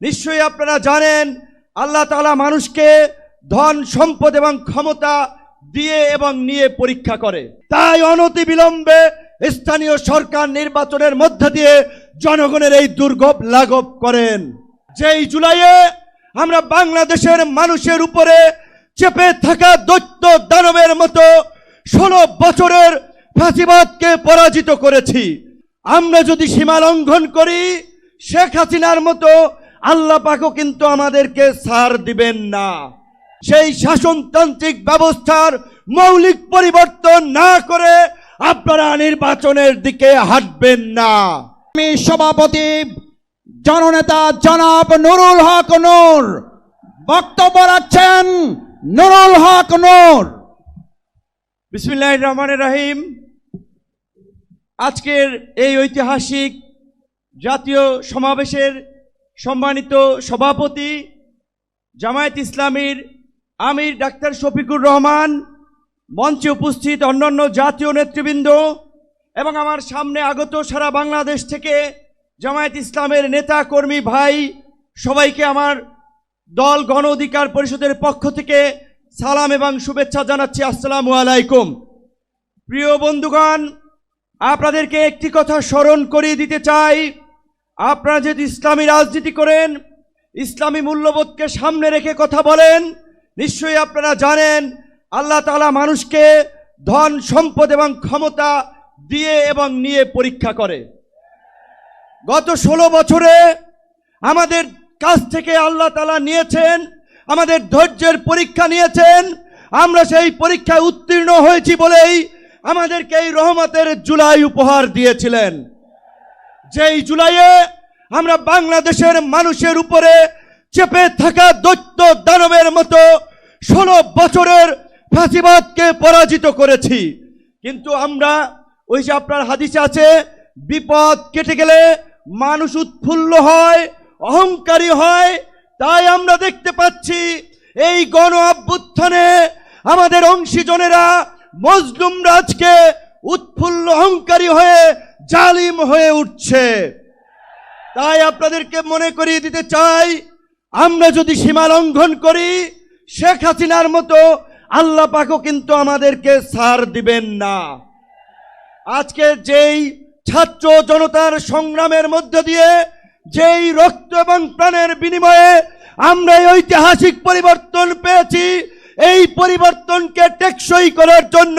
নিশ্চয়ই আপনারা জানেন, আল্লাহ তাআলা মানুষকে ধন, সম্পদ এবং ক্ষমতা দিয়ে এবং নিয়ে পরীক্ষা করে। তাই অনতি বিলম্বে স্থানীয় সরকার নির্বাচনের মধ্য দিয়ে জনগণের এই দুর্ভোগ লাঘব করেন। যেই জুলাইয়ে আমরা বাংলাদেশের মানুষের উপরে চেপে থাকা দৈত্য দানবের মতো ষোলো বছরের ফাঁসিবাদকে পরাজিত করেছি। আমরা যদি সীমা লঙ্ঘন করি, শেখ হাসিনার মতো আল্লাহ পাকও কিন্তু আমাদেরকে সার দিবেন না। সেই শাসনতান্ত্রিক ব্যবস্থার মৌলিক পরিবর্তন না করে আপনারা নির্বাচনের দিকে হাঁটবেন না। আমি সভাপতি জননেতা জনাব নুরুল হক নূর। বক্তব্য রাখছেন নুরুল হক নূর। বিসমিল্লাহ রহমান রাহিম। আজকের এই ঐতিহাসিক জাতীয় সমাবেশের সম্মানিত সভাপতি, জামায়াত ইসলামীর আমির ডাক্তার শফিকুর রহমান, মঞ্চে উপস্থিত অন্যান্য জাতীয় নেতৃবৃন্দ এবং আমার সামনে আগত সারা বাংলাদেশ থেকে জামায়াত ইসলামের নেতা কর্মী ভাই, সবাইকে আমার দল গণ অধিকার পরিষদের পক্ষ থেকে সালাম এবং শুভেচ্ছা জানাচ্ছি। আসসালামু আলাইকুম। প্রিয় বন্ধুগণ, আপনাদেরকে একটি কথা স্মরণ করিয়ে দিতে চাই। আপনারা যদি ইসলামী রাজনীতি করেন, ইসলামী মূল্যবোধকে সামনে রেখে কথা বলেন, নিশ্চয়ই আপনারা জানেন আল্লাহ তালা মানুষকে ধন, সম্পদ এবং ক্ষমতা দিয়ে এবং নিয়ে পরীক্ষা করে। গত ষোলো বছরে আমাদের কাছ থেকে আল্লাহ তালা নিয়েছেন, আমাদের ধৈর্যের পরীক্ষা নিয়েছেন, আমরা সেই পরীক্ষায় উত্তীর্ণ হয়েছি বলেই আমাদেরকে এই রহমতের জুলাই উপহার দিয়েছিলেন। যেই জুলাইয়ে আমরা বাংলাদেশের মানুষের উপরে চেপে থাকা দৈত্য দানবের মতো ষোলো বছরের ফাঁসিবাদকে পরাজিত করেছি। কিন্তু আমরা ওই যে আপনার হাদিসে আছে, বিপদ কেটে গেলে মানুষ উৎফুল্ল হয়, অহংকারী হয়, তাই আমরা দেখতে পাচ্ছি এই গণ অভ্যুত্থানে আমাদের অংশীজনেরা মজলুম রাজকে উৎফুল্ল অহংকারী হয়ে জালিম হয়ে উঠছে। তাই আপনাদেরকে মনে করিয়ে দিতে চাই, আমরা যদি সীমা লঙ্ঘন করি, শেখ হাসিনার মতো আল্লাহ পাকও কিন্তু আমাদেরকে সার দিবেন না। আজকে যেই ছাত্র জনতার সংগ্রামের মধ্য দিয়ে যেই রক্ত এবং প্রাণের বিনিময়ে আমরা এই ঐতিহাসিক পরিবর্তন পেয়েছি, এই পরিবর্তনকে টেকসই করার জন্য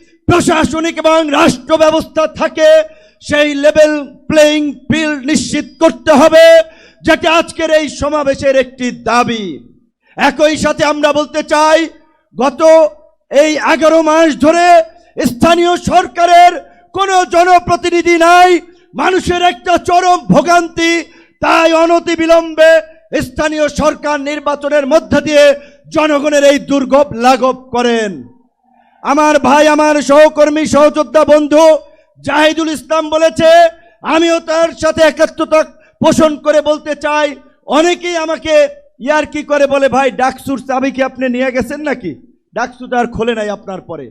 প্রশাসনিক এবং রাষ্ট্র ব্যবস্থা থাকে, সেই লেভেল প্লেইং ফিল্ড নিশ্চিত করতে হবে, যেটা আজকের এই সমাবেশের একটি দাবি। একই সাথে আমরা বলতে চাই, গত এই এগারো মাস ধরে স্থানীয় সরকারের কোনো জনপ্রতিনিধি নাই, মানুষের একটা চরম ভোগান্তি, তাই অনতি বিলম্বে স্থানীয় সরকার নির্বাচনের মধ্য দিয়ে জনগণের এই দুর্ভোগ লাঘব করেন। আমার ভাই, আমার সহকর্মী, সহযোদ্ধা বন্ধু জাহিদুল ইসলাম বলেছে, আমিও তার সাথে একাত্মতা পোষণ করে বলতে চাই। অনেকেই আমাকে, ইয়ার কি করে বলে, ভাই, ডাকসুর চাবি কি আপনি নিয়ে গেছেন নাকি? ডাকসু তো আর খোলে নাই আপনার পরে।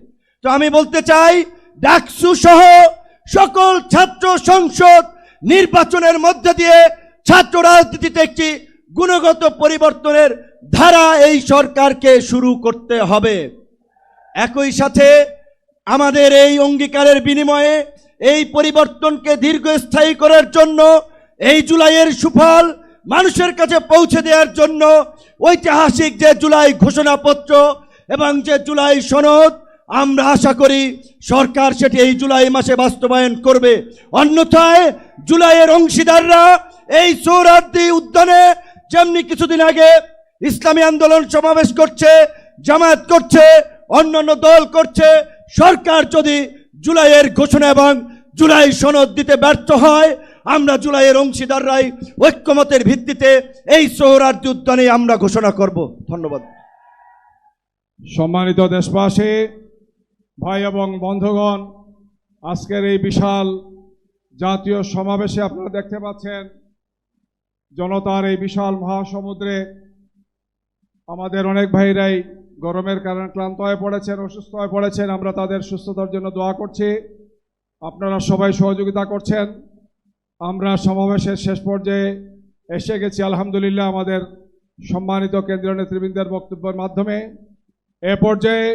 তো আমি বলতে চাই, ডাকসু সহ সকল ছাত্র সংসদ নির্বাচনের মধ্য দিয়ে ছাত্র রাজনীতিতে একটি গুণগত পরিবর্তনের ধারা এই সরকারকে শুরু করতে হবে। একই সাথে আমাদের এই অঙ্গীকারের বিনিময়ে এই পরিবর্তনকে দীর্ঘস্থায়ী করার জন্য এই জুলাইয়ের সুফল মানুষের কাছে পৌঁছে দেওয়ার জন্য ঐতিহাসিক যে জুলাই ঘোষণাপত্র এবং যে জুলাই সনদ, আমরা আশা করি সরকার সেটি এই জুলাই মাসে বাস্তবায়ন করবে। অন্যথায় জুলাইয়ের অংশীদাররা এই সৌরার্দি উদ্যানে যেমনি কিছুদিন আগে ইসলামী আন্দোলন সমাবেশ করছে, জামায়াত করছে অন্যান্য দল করছে, সরকার যদি জুলাইয়ের ঘোষণা এবং জুলাই সনদ দিতে ব্যর্থ হয়, আমরা জুলাইয়ের অংশীদাররাই ঐক্যমতের ভিত্তিতে এই সোহরার্দি উদ্যানে আমরা ঘোষণা করব। ধন্যবাদ। সম্মানিত দেশবাসী, ভাই এবং বন্ধুগণ, আজকের এই বিশাল জাতীয় সমাবেশে আপনারা দেখতে পাচ্ছেন, জনতার এই বিশাল মহাসমুদ্রে আমাদের অনেক ভাইরাই গরমের কারণে ক্লান্ত হয়ে পড়েছেন, অসুস্থ হয়ে পড়েছেন, আমরা তাদের সুস্থতার জন্য দোয়া করছি। আপনারা সবাই সহযোগিতা করছেন। আমরা সমাবেশের শেষ পর্যায়ে এসে গেছি, আলহামদুলিল্লাহ, আমাদের সম্মানিত কেন্দ্রীয় নেতৃবৃন্দের বক্তব্যের মাধ্যমে। এ পর্যায়ে